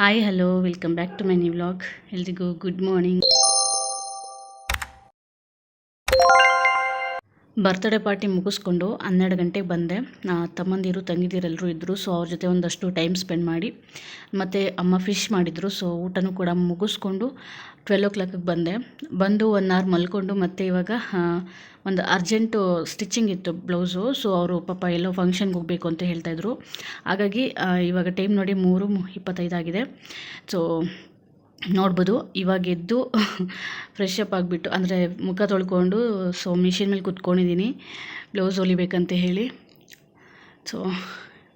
hi hello welcome back to my new vlog ಎಲ್ರಿಗೂ good morning birthday party ಮುಗಿಸ್ಕೊಂಡು ಹನ್ನೆರಡು ಗಂಟೆಗೆ ಬಂದೆ. ತಮ್ಮಂದಿರು, ತಂಗಿದಿರೆಲ್ಲರೂ ಇದ್ದರು ಸೊ ಅವ್ರ ಜೊತೆ ಒಂದಷ್ಟು ಟೈಮ್ ಸ್ಪೆಂಡ್ ಮಾಡಿ, ಮತ್ತು ಅಮ್ಮ ಫಿಶ್ ಮಾಡಿದರು ಸೊ ಊಟನೂ ಕೂಡ ಮುಗಿಸ್ಕೊಂಡು ಟ್ವೆಲ್ ಓ ಕ್ಲಾಕಿಗೆ ಬಂದೆ. ಬಂದು ಒನ್ ಅವರ್ ಮಲ್ಕೊಂಡು ಮತ್ತೆ ಇವಾಗ ಒಂದು ಅರ್ಜೆಂಟು ಸ್ಟಿಚಿಂಗ್ ಇತ್ತು ಬ್ಲೌಸು ಸೊ ಅವರು ಪಾಪ ಎಲ್ಲೋ ಫಂಕ್ಷನ್ಗೆ ಹೋಗಬೇಕು ಅಂತ ಹೇಳ್ತಾಯಿದ್ರು ಹಾಗಾಗಿ ಇವಾಗ ಟೈಮ್ ನೋಡಿ ಮೂರು ಮು- ಇಪ್ಪತ್ತೈದು ಆಗಿದೆ. ಸೊ ನೋಡ್ಬೋದು. ಇವಾಗ ಎದ್ದು ಫ್ರೆಶ್ ಅಪ್ ಆಗಿಬಿಟ್ಟು, ಅಂದರೆ ಮುಖ ತೊಳ್ಕೊಂಡು ಸೊ ಮಿಷಿನ್ ಮೇಲೆ ಕುತ್ಕೊಂಡಿದ್ದೀನಿ ಬ್ಲೌಸ್ ಹೊಲಿಬೇಕಂತ ಹೇಳಿ. ಸೊ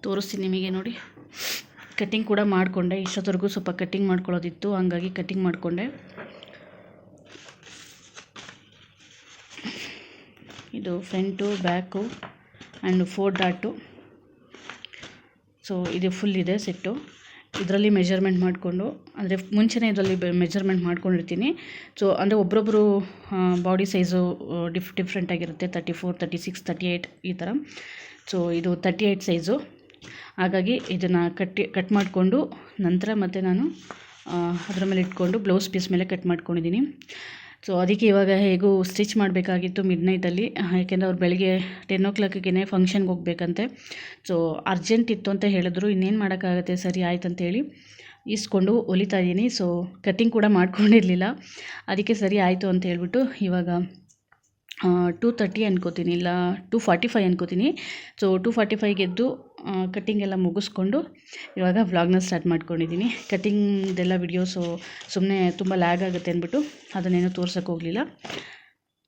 ತೋರಿಸ್ತೀನಿ ನಿಮಗೆ ನೋಡಿ. ಕಟ್ಟಿಂಗ್ ಕೂಡ ಮಾಡಿಕೊಂಡೆ. ಇಷ್ಟೊತ್ತವರೆಗೂ ಸ್ವಲ್ಪ ಕಟ್ಟಿಂಗ್ ಮಾಡ್ಕೊಳ್ಳೋದಿತ್ತು, ಹಂಗಾಗಿ ಕಟ್ಟಿಂಗ್ ಮಾಡಿಕೊಂಡೆ. ಇದು ಫ್ರಂಟು ಬ್ಯಾಕು ಆ್ಯಂಡ್ ಫೋರ್ ಡಾಟು ಸೊ ಇದು ಫುಲ್ ಇದೆ ಸೆಟ್ಟು ಇದರಲ್ಲಿ ಮೆಜರ್ಮೆಂಟ್ ಮಾಡಿಕೊಂಡು, ಅಂದರೆ ಮುಂಚೆನೇ ಇದರಲ್ಲಿ ಮೆಜರ್ಮೆಂಟ್ ಮಾಡ್ಕೊಂಡಿರ್ತೀನಿ. ಸೊ ಅಂದರೆ ಒಬ್ಬೊಬ್ಬರು ಬಾಡಿ ಸೈಜು ಡಿಫ್ ಡಿಫ್ರೆಂಟ್ ಆಗಿರುತ್ತೆ thirty four thirty six thirty eight ಈ ಥರ ಸೊ ಇದು ತರ್ಟಿ ಏಯ್ಟ್ ಸೈಜು ಹಾಗಾಗಿ ಇದನ್ನು ಕಟ್ಟಿ ಕಟ್ ಮಾಡಿಕೊಂಡು, ನಂತರ ಮತ್ತೆ ನಾನು ಅದರ ಮೇಲೆ ಇಟ್ಕೊಂಡು ಬ್ಲೌಸ್ ಪೀಸ್ ಮೇಲೆ ಕಟ್ ಮಾಡ್ಕೊಂಡಿದ್ದೀನಿ. ಸೊ ಅದಕ್ಕೆ ಇವಾಗ ಹೇಗೂ ಸ್ಟಿಚ್ ಮಾಡಬೇಕಾಗಿತ್ತು ಮಿಡ್ ನೈಟಲ್ಲಿ ಯಾಕೆಂದರೆ ಅವ್ರು ಬೆಳಗ್ಗೆ ಟೆನ್ ಓ ಕ್ಲಾಕಿಗೆ ಫಂಕ್ಷನ್ಗೆ ಹೋಗ್ಬೇಕಂತೆ. ಸೊ ಅರ್ಜೆಂಟ್ ಇತ್ತು ಅಂತ ಹೇಳಿದ್ರು. ಇನ್ನೇನು ಮಾಡೋಕ್ಕಾಗತ್ತೆ? ಸರಿ, ಆಯ್ತು ಅಂತೇಳಿ ಇಸ್ಕೊಂಡು ಒಲಿತಾ ಇದ್ದೀನಿ ಸೊ ಕಟ್ಟಿಂಗ್ ಕೂಡ ಮಾಡ್ಕೊಂಡಿರಲಿಲ್ಲ. ಅದಕ್ಕೆ ಸರಿ, ಆಯಿತು ಅಂತ ಹೇಳ್ಬಿಟ್ಟು ಇವಾಗ ಟೂ ತರ್ಟಿ ಅನ್ಕೋತೀನಿ. ಇಲ್ಲ ಟೂ ಫಾರ್ಟಿ ಫೈ ಅನ್ಕೋತೀನಿ. ಸೊ ಟೂ ಫಾರ್ಟಿ ಫೈಗೆ ಕಟ್ಟಿಂಗ್ ಎಲ್ಲ ಮುಗಿಸ್ಕೊಂಡು ಇವಾಗ ವ್ಲಾಗ್ನ ಸ್ಟಾರ್ಟ್ ಮಾಡ್ಕೊಂಡಿದ್ದೀನಿ ಕಟ್ಟಿಂಗ್ದೆಲ್ಲ ವಿಡಿಯೋಸು ಸುಮ್ಮನೆ ತುಂಬ ಲ್ಯಾಗ್ ಆಗುತ್ತೆ ಅಂದ್ಬಿಟ್ಟು ಅದನ್ನೇನು ತೋರ್ಸೋಕ್ಕೆ ಹೋಗಲಿಲ್ಲ.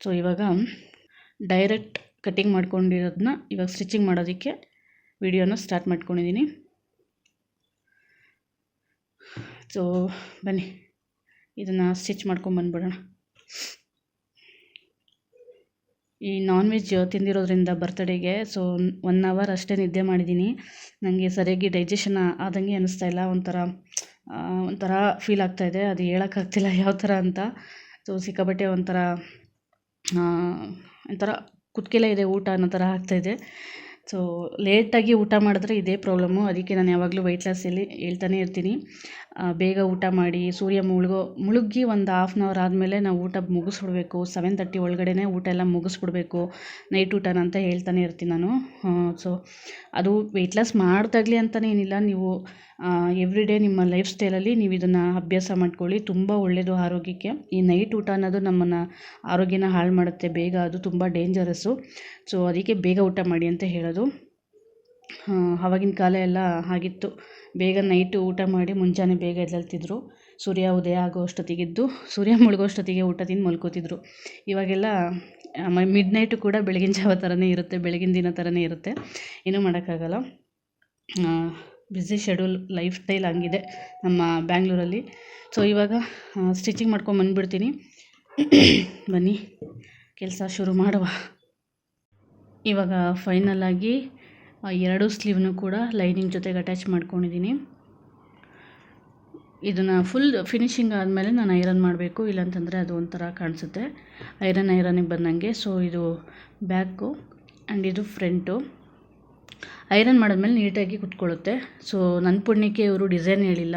ಸೊ ಇವಾಗ ಡೈರೆಕ್ಟ್ ಕಟ್ಟಿಂಗ್ ಮಾಡ್ಕೊಂಡಿರೋದನ್ನ ಇವಾಗ ಸ್ಟಿಚಿಂಗ್ ಮಾಡೋದಕ್ಕೆ ವಿಡಿಯೋನ ಸ್ಟಾರ್ಟ್ ಮಾಡ್ಕೊಂಡಿದ್ದೀನಿ ಸೊ ಬನ್ನಿ. ಇದನ್ನು ಸ್ಟಿಚ್ ಮಾಡ್ಕೊಂಬಂದ್ಬಿಡೋಣ ಈ ನಾನ್ ವೆಜ್ ತಿಂದಿರೋದ್ರಿಂದ ಬರ್ತಡೇಗೆ ಸೊ ಒನ್ ಅವರ್ ಅಷ್ಟೇ ನಿದ್ದೆ ಮಾಡಿದ್ದೀನಿ ನನಗೆ ಸರಿಯಾಗಿ ಡೈಜೆಷನ್ ಆದಂಗೆ ಅನ್ನಿಸ್ತಾ ಇಲ್ಲ. ಒಂಥರ ಒಂಥರ ಫೀಲ್ ಆಗ್ತಾಯಿದೆ ಅದು ಹೇಳೋಕ್ಕಾಗ್ತಿಲ್ಲ ಯಾವ ಥರ ಅಂತ. ಸೊ ಸಿಕ್ಕಾಪಟ್ಟೆ ಒಂಥರ ಒಂಥರ ಕುತ್ಕೆಲೇ ಇದೆ ಊಟ ಅನ್ನೋ ಥರ ಆಗ್ತಾಯಿದೆ ಸೊ ಲೇಟಾಗಿ ಊಟ ಮಾಡಿದ್ರೆ ಇದೇ ಪ್ರಾಬ್ಲಮ್ಮು ಅದಕ್ಕೆ ನಾನು ಯಾವಾಗಲೂ ವೆಯ್ಟ್ ಲಾಸಲ್ಲಿ ಹೇಳ್ತಾನೆ ಇರ್ತೀನಿ. ಬೇಗ ಊಟ ಮಾಡಿ ಸೂರ್ಯ ಮುಳುಗೋ, ಮುಳುಗಿ ಒಂದು ಹಾಫ್ ಆನ್ ಅವರ್ ಆದಮೇಲೆ ನಾವು ಊಟ ಮುಗಿಸ್ಬಿಡ್ಬೇಕು. ಸೆವೆನ್ ತರ್ಟಿ ಒಳಗಡೆ ಊಟ ಎಲ್ಲ ಮುಗಿಸ್ಬಿಡ್ಬೇಕು. ನೈಟ್ ಊಟನ ಅಂತ ಹೇಳ್ತಾನೆ ಇರ್ತೀನಿ ನಾನು. ಸೊ ಅದು ವೆಯ್ಟ್ ಲಾಸ್ ಮಾಡ್ದಾಗಲಿ ಅಂತಲೇ ಏನಿಲ್ಲ. ನೀವು ಎವ್ರಿ ಡೇ ನಿಮ್ಮ ಲೈಫ್ ಸ್ಟೈಲಲ್ಲಿ ನೀವು ಇದನ್ನು ಅಭ್ಯಾಸ ಮಾಡ್ಕೊಳ್ಳಿ. ತುಂಬ ಒಳ್ಳೆಯದು ಆರೋಗ್ಯಕ್ಕೆ. ಈ ನೈಟ್ ಊಟ ಅನ್ನೋದು ನಮ್ಮನ್ನು ಆರೋಗ್ಯನ ಹಾಳು ಮಾಡುತ್ತೆ. ಬೇಗ ಅದು ತುಂಬ ಡೇಂಜರಸ್ಸು ಸೊ ಅದಕ್ಕೆ ಬೇಗ ಊಟ ಮಾಡಿ ಅಂತ ಹೇಳೋದು. ಆವಾಗಿನ ಕಾಲ ಎಲ್ಲ ಆಗಿತ್ತು. ಬೇಗ ನೈಟು ಊಟ ಮಾಡಿ ಮುಂಜಾನೆ ಬೇಗ ಎದ್ದೇಳ್ತಿದ್ರು. ಸೂರ್ಯ ಉದಯ ಆಗೋ ಅಷ್ಟೊತ್ತಿಗೆದ್ದು ಸೂರ್ಯ ಮುಳುಗೋ ಅಷ್ಟೊತ್ತಿಗೆ ಊಟ ತಿಂದು ಮಲ್ಕೋತಿದ್ರು. ಇವಾಗೆಲ್ಲ ಮಿಡ್ ನೈಟು ಕೂಡ ಬೆಳಗಿನ ಜಾವ ಥರನೇ ಇರುತ್ತೆ, ಬೆಳಗಿನ ದಿನ ಥರನೇ ಇರುತ್ತೆ. ಏನೂ ಮಾಡೋಕ್ಕಾಗಲ್ಲ. ಬ್ಯುಸಿ ಶೆಡ್ಯೂಲ್ ಲೈಫ್ ಸ್ಟೈಲ್ ಹಂಗಿದೆ ನಮ್ಮ ಬ್ಯಾಂಗ್ಳೂರಲ್ಲಿ. ಸೊ ಇವಾಗ ಸ್ಟಿಚಿಂಗ್ ಮಾಡ್ಕೊಂಡು ಬಂದುಬಿಡ್ತೀನಿ. ಬನ್ನಿ, ಕೆಲಸ ಶುರು ಮಾಡುವ. ಇವಾಗ ಫೈನಲ್ ಆಗಿ ಎರಡು ಸ್ಲೀವ್ನು ಕೂಡ ಲೈನಿಂಗ್ ಜೊತೆಗೆ ಅಟ್ಯಾಚ್ ಮಾಡ್ಕೊಂಡಿದ್ದೀನಿ. ಇದನ್ನು ಫುಲ್ ಫಿನಿಶಿಂಗ್ ಆದಮೇಲೆ ನಾನು ಐರನ್ ಮಾಡಬೇಕು, ಇಲ್ಲಾಂತಂದರೆ ಅದು ಒಂಥರ ಕಾಣಿಸುತ್ತೆ. ಐರನ್ ಐರನಿಗೆ ಬಂದಂಗೆ, ಸೊ ಇದು ಬ್ಯಾಕು ಆ್ಯಂಡ್ ಇದು ಫ್ರಂಟು. ಐರನ್ ಮಾಡಿದ್ಮೇಲೆ ನೀಟಾಗಿ ಕುತ್ಕೊಳ್ಳುತ್ತೆ. ಸೊ ನನ್ನ ಪುಣ್ಯಕ್ಕೆ ಇವರು ಡಿಸೈನ್ ಹೇಳಿಲ್ಲ.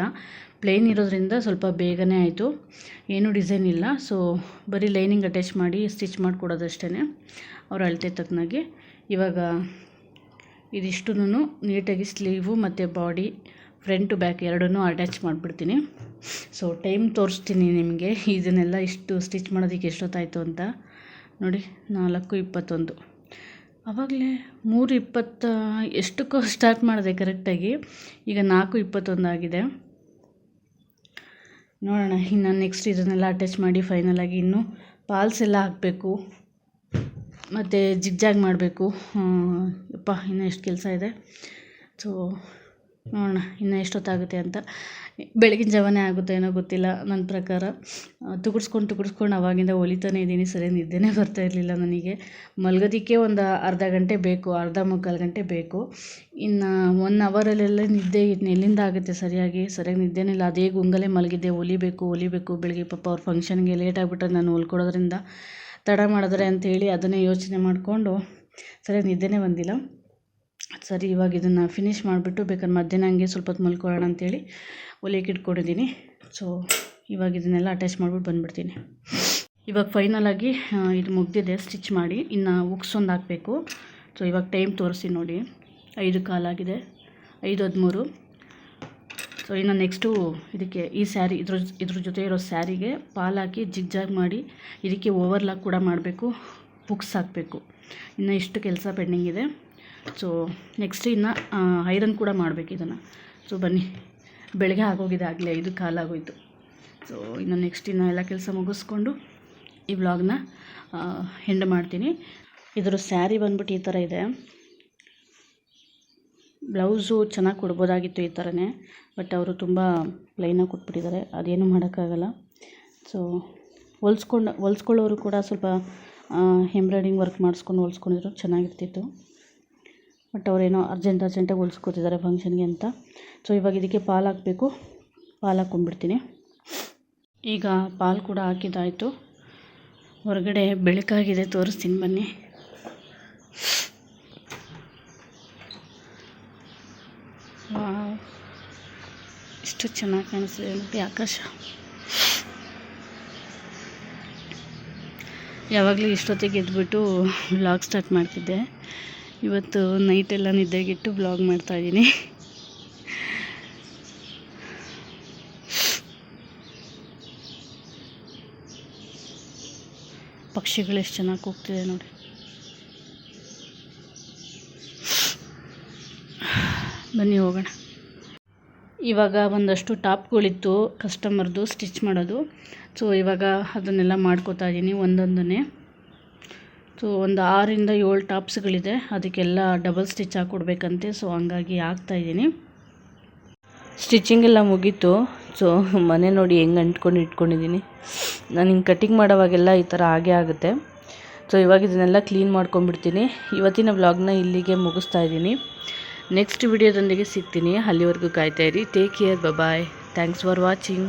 ಪ್ಲೇನ್ ಇರೋದ್ರಿಂದ ಸ್ವಲ್ಪ ಬೇಗನೆ ಆಯಿತು. ಏನೂ ಡಿಸೈನ್ ಇಲ್ಲ. ಸೊ ಬರೀ ಲೈನಿಂಗ್ ಅಟ್ಯಾಚ್ ಮಾಡಿ, ಸ್ಟಿಚ್ ಮಾಡಿಕೊಡೋದಷ್ಟೇ ಅವರ ಅಳತೆ ತಕ್ಕನಾಗಿ. ಇವಾಗ ಇದಿಷ್ಟು ನೀಟಾಗಿ ಸ್ಲೀವು ಮತ್ತು ಬಾಡಿ ಫ್ರಂಟು ಬ್ಯಾಕ್ ಎರಡನ್ನೂ ಅಟ್ಯಾಚ್ ಮಾಡಿಬಿಡ್ತೀನಿ. ಸೊ ಟೈಮ್ ತೋರಿಸ್ತೀನಿ ನಿಮಗೆ. ಇದನ್ನೆಲ್ಲ ಇಷ್ಟು ಸ್ಟಿಚ್ ಮಾಡೋದಕ್ಕೆ ಎಷ್ಟೊತ್ತಾಯಿತು ಅಂತ. ನೋಡಿ, ನಾಲ್ಕು ಇಪ್ಪತ್ತೊಂದು. ಆವಾಗಲೇ ಮೂರು ಇಪ್ಪತ್ತ, ಎಷ್ಟಕ್ಕೋ ಸ್ಟಾರ್ಟ್ ಮಾಡಿದೆ ಕರೆಕ್ಟಾಗಿ ಈಗ ನಾಲ್ಕು ಇಪ್ಪತ್ತೊಂದು ಆಗಿದೆ. ನೋಡೋಣ, ಇನ್ನು ನೆಕ್ಸ್ಟ್ ಇದನ್ನೆಲ್ಲ ಅಟ್ಯಾಚ್ ಮಾಡಿ ಫೈನಲಾಗಿ ಇನ್ನೂ ಪಾಲ್ಸ್ ಎಲ್ಲ ಹಾಕಬೇಕು. ಮತ್ತು ಜಿಗ್ಜಾಗ್ ಮಾಡಬೇಕು. ಯಪ್ಪ, ಇನ್ನೂ ಎಷ್ಟು ಕೆಲಸ ಇದೆ. ಸೊ ನೋಡೋಣ, ಇನ್ನು ಎಷ್ಟೊತ್ತಾಗುತ್ತೆ ಅಂತ. ಬೆಳಗಿನ ಜಾವನೇ ಆಗುತ್ತೆ ಏನೋ ಗೊತ್ತಿಲ್ಲ ನನ್ನ ಪ್ರಕಾರ. ತುಗುಡ್ಸ್ಕೊಂಡು ತುಗುಡ್ಸ್ಕೊಂಡು ಅವಾಗಿಂದ ಹೊಲಿತಾನೆ ಇದ್ದೀನಿ. ಸರಿ, ನಿದ್ದೆನೇ ಬರ್ತಾ ಇರಲಿಲ್ಲ ನನಗೆ. ಮಲಗೋದಕ್ಕೆ ಒಂದು ಅರ್ಧ ಗಂಟೆ ಬೇಕು, ಅರ್ಧ ಮುಕ್ಕಾಲು ಗಂಟೆ ಬೇಕು. ಇನ್ನು ಒನ್ ಅವರಲ್ಲೆಲ್ಲ ನಿದ್ದೆ ಎಲ್ಲಿಂದ ಆಗುತ್ತೆ ಸರಿಯಾಗಿ? ಸರಿಯಾಗಿ ನಿದ್ದೆನೇ ಇಲ್ಲ. ಅದೇ ಗುಂಗಲೇ ಮಲಗಿದ್ದೆ. ಹೊಲಿಬೇಕು ಹೊಲಿಬೇಕು ಬೆಳಗ್ಗೆ ಪಾಪ ಅವ್ರ ಫಂಕ್ಷನ್ಗೆ ಲೇಟ್ ಆಗಿಬಿಟ್ರೆ ನಾನು ಹೊಲ್ಕೊಡೋದ್ರಿಂದ ತಡ ಮಾಡಿದ್ರೆ ಅಂಥೇಳಿ ಅದನ್ನೇ ಯೋಚನೆ ಮಾಡಿಕೊಂಡು ಸರಿಯಾಗಿ ನಿದ್ದೆನೇ ಬಂದಿಲ್ಲ. ಸರಿ, ಇವಾಗ ಇದನ್ನು ಫಿನಿಷ್ ಮಾಡಿಬಿಟ್ಟು ಬೇಕಾದ್ರೆ ಮಧ್ಯಾಹ್ನ ಹಂಗೆ ಸ್ವಲ್ಪ ಹೊತ್ತು ಮಲ್ಕೊಳ್ಳೋಣ ಅಂಥೇಳಿ ಒಲೆಗೆ ಇಟ್ಕೊಂಡಿದ್ದೀನಿ ಸೊ ಇವಾಗ ಇದನ್ನೆಲ್ಲ ಅಟ್ಯಾಚ್ ಮಾಡಿಬಿಟ್ಟು ಬಂದುಬಿಡ್ತೀನಿ. ಇವಾಗ ಫೈನಲಾಗಿ ಇದು ಮುಗ್ದಿದೆ ಸ್ಟಿಚ್ ಮಾಡಿ. ಇನ್ನು ಉಕ್ಸ್ ಒಂದು ಹಾಕಬೇಕು. ಸೊ ಇವಾಗ ಟೈಮ್ ತೋರಿಸಿ ನೋಡಿ. ಐದು ಕಾಲಾಗಿದೆ. ಐದು ಹದಿಮೂರು. ಸೊ ಇನ್ನು ನೆಕ್ಸ್ಟು ಇದಕ್ಕೆ ಈ ಸ್ಯಾರಿ ಇದ್ರ ಇದ್ರ ಜೊತೆ ಇರೋ ಸ್ಯಾರಿಗೆ ಪಾಲಾಕಿ ಜಿಗ್ಜಾಗ್ ಮಾಡಿ ಇದಕ್ಕೆ ಓವರ್ಲಾಕ್ ಕೂಡ ಮಾಡಬೇಕು ಹುಕ್ಸ್ ಹಾಕಬೇಕು. ಇನ್ನು ಇಷ್ಟು ಕೆಲಸ ಪೆಂಡಿಂಗ್ ಇದೆ. ಸೊ ನೆಕ್ಸ್ಟ್ ಇನ್ನು ಐರನ್ ಕೂಡ ಮಾಡಬೇಕು ಇದನ್ನು. ಸೊ ಬನ್ನಿ. ಬೆಳಗ್ಗೆ ಆಗೋಗಿದೆ ಆಗಲೇ ಐದು ಕಾಲಾಗೋಯಿತು. ಸೊ ಇನ್ನು ನೆಕ್ಸ್ಟ್ ಇನ್ನು ಎಲ್ಲ ಕೆಲಸ ಮುಗಿಸ್ಕೊಂಡು ಈ ವ್ಲಾಗ್ನ ಹೆಂಡ್ ಮಾಡ್ತೀನಿ. ಇದರ ಸ್ಯಾರಿ ಬಂದ್ಬಿಟ್ಟು ಈ ಥರ ಇದೆ. ಬ್ಲೌಸು ಚೆನ್ನಾಗಿ ಕೊಡ್ಬೋದಾಗಿತ್ತು ಈ ಥರನೇ ಬಟ್ ಅವರು ತುಂಬ ಪ್ಲೈನಾಗಿ ಕೊಟ್ಬಿಟ್ಟಿದ್ದಾರೆ, ಅದೇನು ಮಾಡೋಕ್ಕಾಗಲ್ಲ. ಸೊ ಹೊಲ್ಸ್ಕೊಂಡು, ಹೊಲ್ಸ್ಕೊಳ್ಳೋರು ಕೂಡ ಸ್ವಲ್ಪ ಎಂಬ್ರಾಯ್ಡಿಂಗ್ ವರ್ಕ್ ಮಾಡಿಸ್ಕೊಂಡು ಹೊಲ್ಸ್ಕೊಂಡಿದ್ರು, ಚೆನ್ನಾಗಿರ್ತಿತ್ತು. ಬಟ್ ಅವರೇನೋ ಅರ್ಜೆಂಟ್ ಅರ್ಜೆಂಟಾಗಿ ಹೊಲ್ಸ್ಕೊತಿದ್ದಾರೆ ಫಂಕ್ಷನ್ಗೆ ಅಂತ. ಸೊ ಇವಾಗ ಇದಕ್ಕೆ ಪಾಲು ಹಾಕಬೇಕು, ಪಾಲು ಹಾಕ್ಕೊಂಡ್ಬಿಡ್ತೀನಿ ಈಗ ಪಾಲು ಕೂಡ ಹಾಕಿದ್ದಾಯಿತು. ಹೊರಗಡೆ ಬೆಳಕಾಗಿದೆ, ತೋರಿಸ್ತೀನಿ ಬನ್ನಿ. ವಾವ್. ಎಷ್ಟು ಚೆನ್ನಾಗಿ ಕಾಣಿಸ್ತಿದೆ ನೋಡಿ ಆಕಾಶ. ಯಾವಾಗಲೂ ಇಷ್ಟೊತ್ತಿಗೆ ಎದ್ಬಿಟ್ಟು ಬ್ಲಾಗ್ ಸ್ಟಾರ್ಟ್ ಮಾಡ್ತಿದ್ದೆ. ಇವತ್ತು ನೈಟೆಲ್ಲ ನಿದ್ದೆಗಿಟ್ಟು ಮಾಡ್ತಾ ಮಾಡ್ತಾಯಿದ್ದೀನಿ ಪಕ್ಷಿಗಳು ಎಷ್ಟು ಚೆನ್ನಾಗಿ ಕೂಗ್ತಿದೆ ನೋಡಿ. ಬನ್ನಿ ಹೋಗೋಣ. ಇವಾಗ ಒಂದಷ್ಟು ಟಾಪ್ಗಳಿತ್ತು, ಕಸ್ಟಮರ್ದು ಸ್ಟಿಚ್ ಮಾಡೋದು. ಸೊ ಇವಾಗ ಅದನ್ನೆಲ್ಲ ಮಾಡ್ಕೋತಾ ಇದ್ದೀನಿ ಒಂದೊಂದನ್ನೇ. ಸೊ ಒಂದು ಆರಿಂದ ಏಳು ಟಾಪ್ಸ್ಗಳಿದೆ. ಅದಕ್ಕೆಲ್ಲ ಡಬಲ್ ಸ್ಟಿಚ್ ಹಾಕ್ಕೊಡ್ಬೇಕಂತೆ ಸೊ ಹಂಗಾಗಿ ಹಾಕ್ತಾಯಿದ್ದೀನಿ ಸ್ಟಿಚಿಂಗ್ ಎಲ್ಲ ಮುಗೀತು. ಸೊ ಮನೆ ನೋಡಿ ಹೆಂಗೆ ಅಂಟ್ಕೊಂಡು ಇಟ್ಕೊಂಡಿದ್ದೀನಿ ನಾನು ಹಿಂಗೆ ಕಟಿಂಗ್ ಮಾಡೋವಾಗೆಲ್ಲ ಈ ಥರ ಆಗೇ ಆಗುತ್ತೆ. ಸೊ ಇವಾಗ ಇದನ್ನೆಲ್ಲ ಕ್ಲೀನ್ ಮಾಡ್ಕೊಂಡ್ಬಿಡ್ತೀನಿ. ಇವತ್ತಿನ ವ್ಲಾಗ್ನ ಇಲ್ಲಿಗೆ ಮುಗಿಸ್ತಾ ಇದ್ದೀನಿ ನೆಕ್ಸ್ಟ್ ವಿಡಿಯೋದೊಂದಿಗೆ ಸಿಗ್ತೀನಿ. ಅಲ್ಲಿವರೆಗೂ ಕಾಯ್ತಾ ಇರಿ. Take care bye thanks for watching